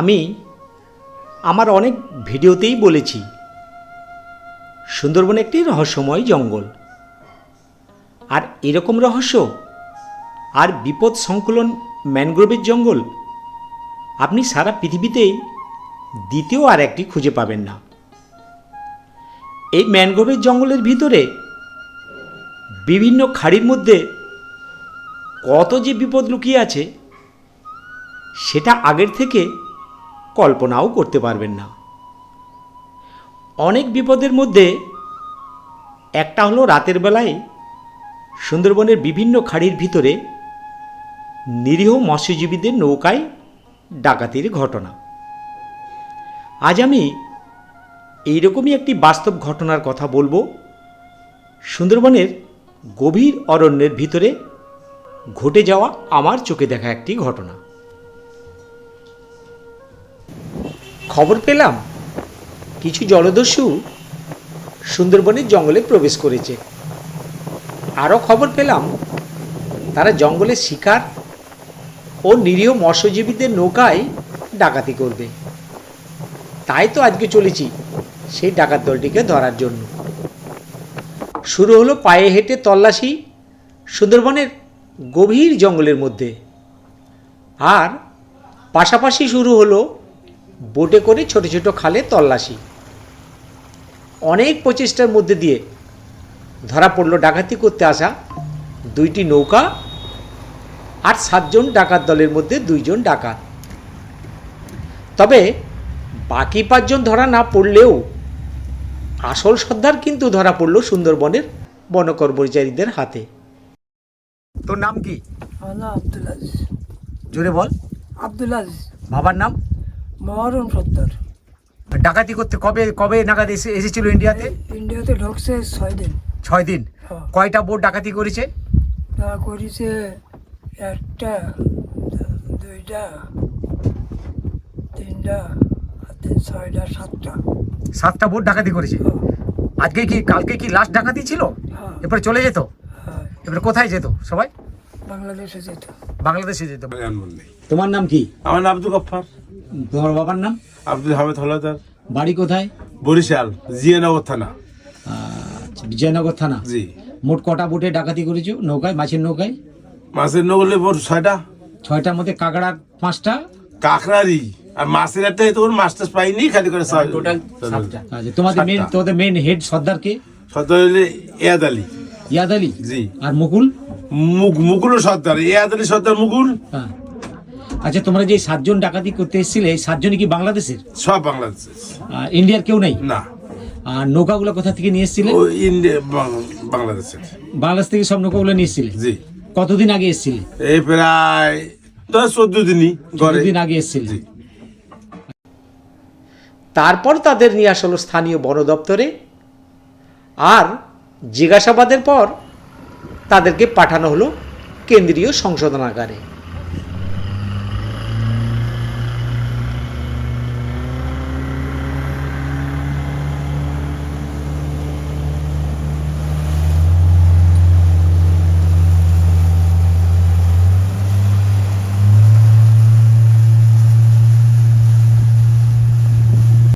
আমি আমার অনেক ভিডিওতেই বলেছি, সুন্দরবন একটি রহস্যময় জঙ্গল। আর এরকম রহস্য আর বিপদ সংকুলন ম্যানগ্রোভের জঙ্গল আপনি সারা পৃথিবীতেই দ্বিতীয় আর একটি খুঁজে পাবেন না। এই ম্যানগ্রোভের জঙ্গলের ভিতরে বিভিন্ন খাড়ির মধ্যে কত যে বিপদ লুকিয়ে আছে, সেটা আগের থেকে কল্পনাও করতে পারবেন না। অনেক বিপদের মধ্যে একটা হলো রাতের বেলায় সুন্দরবনের বিভিন্ন খাড়ির ভিতরে নিরীহ মৎস্যজীবীদের নৌকায় ডাকাতির ঘটনা। আজ আমি এইরকমই একটি বাস্তব ঘটনার কথা বলব। সুন্দরবনের গভীর অরণ্যের ভিতরে ঘটে যাওয়া আমার চোখে দেখা একটি ঘটনা। খবর পেলাম, কিছু জলদস্যু সুন্দরবনের জঙ্গলে প্রবেশ করেছে। আরও খবর পেলাম, তারা জঙ্গলে শিকার ও নিরীহ মৎস্যজীবীদের নৌকায় ডাকাতি করবে। তাই তো আজকে চলেছি সেই ডাকাত দলটিকে ধরার জন্য। শুরু হলো পায়ে হেঁটে তল্লাশি সুন্দরবনের গভীর জঙ্গলের মধ্যে। আর পাশাপাশি শুরু হলো বোটে করে ছোট ছোট খালে তল্লাশি। অনেক প্রচেষ্টার মধ্যে দিয়ে ধরা পড়ল ডাকাতি করতে আসা দুইটি নৌকা আর সাতজন ডাকাত দলের মধ্যে দুইজন ডাকাত। তবে বাকি পাঁচজন ধরা না পড়লেও আসল সর্দার কিন্তু ধরা পড়ল সুন্দরবনের বনকর্মচারীদের হাতে। তোর নাম কি? জোরে বল। আব্দুল আজিজ। বাবার নাম? মহরম সত্তর ডাকাতি করতে কবে কবে নাগাদ এসে এসেছিল ইন্ডিয়াতে ইন্ডিয়াতে ঢুকছে ছয় দিন। ছয় দিন? হ্যাঁ। কয়টা বোট ডাকাতি করেছে? তারা করেছে একটা দুইটা তিনটা তিন ছয়টা সাতটা। সাতটা বোট ডাকাতি করেছে? হ্যাঁ, আজকে কি কালকে কি লাস্ট ডাকাতি ছিল? হ্যাঁ, এরপরে চলে যেত? হ্যাঁ, এবারে কোথায় যেত সবাই? বাংলাদেশে যেত। বাংলাদেশে যেত। তোমার নাম কি? আমার নাম আব্দুল গফফার। তোমার বাবার নাম? আব্দুল হামিদ হলাদার। বাড়ি কোথায়? বরিশাল জিয়ানগর থানা। আচ্ছা বিজয়নগর থানা? জি। মোট কটা বোটে ডাকাতি করেছ? নৌকায়? মাছের নৌকায়? মাছের নগলে মোট ছয়টা। ছয়টার মধ্যে কাঁকড়া পাঁচটা? কাকরারি আর মাছের একটা তখন মাছ টাছ পাইনি খালি করে টোটাল আচ্ছা তোমাদের মেন তোমাদের মেন হেড সর্দার কে? সর্দার হইলে এয়াদ আলী। ইয়াদ আলী? জি। আর মুকুল? মুগ মুকুলও সর্দার। এয়াদ আলী সর্দার মুকুল। হ্যাঁ। আচ্ছা তোমরা যে সাতজন ডাকাতি করতে এসেছিলে সাতজনই কি বাংলাদেশের? সব বাংলাদেশের। ইন্ডিয়ার কেউ নেই? না। আর নৌকাগুলো কোথা থেকে নিয়ে এসেছিলে? ইন্ডিয়া বাংলাদেশের। বাংলাদেশ থেকে সব নৌকাগুলো নিয়ে এসেছিলে? জি। কতদিন আগে এসেছিলে? এই প্রায় দশ চোদ্দ দিনই দিন আগে এসেছিলে। জি। তারপর তাদের নিয়ে আসলো স্থানীয় বন দপ্তরে। আর জিজ্ঞাসাবাদের পর তাদেরকে পাঠানো হলো কেন্দ্রীয় সংশোধনাগারে।